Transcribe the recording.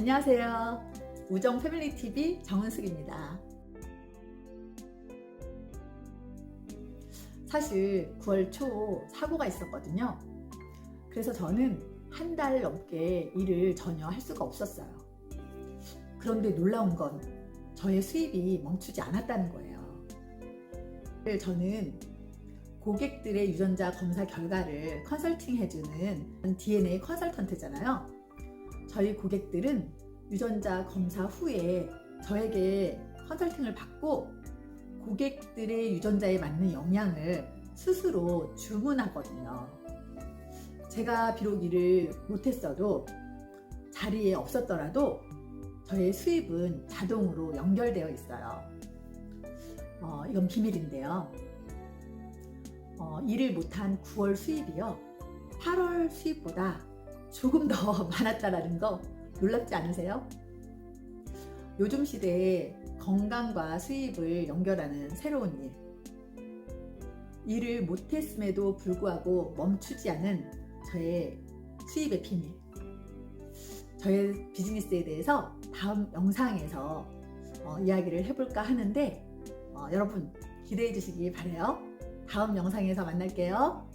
안녕하세요. 우정 패밀리 TV 정은숙입니다. 사실 9월 초 사고가 있었거든요. 그래서 저는 한 달 넘게 일을 전혀 할 수가 없었어요. 그런데 놀라운 건 저의 수입이 멈추지 않았다는 거예요. 저는 고객들의 유전자 검사 결과를 컨설팅 해주는 DNA 컨설턴트잖아요. 저희 고객들은 유전자 검사 후에 저에게 컨설팅을 받고 고객들의 유전자에 맞는 영양을 스스로 주문하거든요. 제가 비록 일을 못했어도 자리에 없었더라도 저의 수입은 자동으로 연결되어 있어요. 어, 이건 비밀인데요. 어, 일을 못한 9월 수입이요. 8월 수입보다 조금 더 많았다라는 거 놀랍지 않으세요? 요즘 시대에 건강과 수입을 연결하는 새로운 일. 일을 못했음에도 불구하고 멈추지 않은 저의 수입의 비밀. 저의 비즈니스에 대해서 다음 영상에서 어, 이야기를 해볼까 하는데 어, 여러분 기대해 주시기 바래요. 다음 영상에서 만날게요.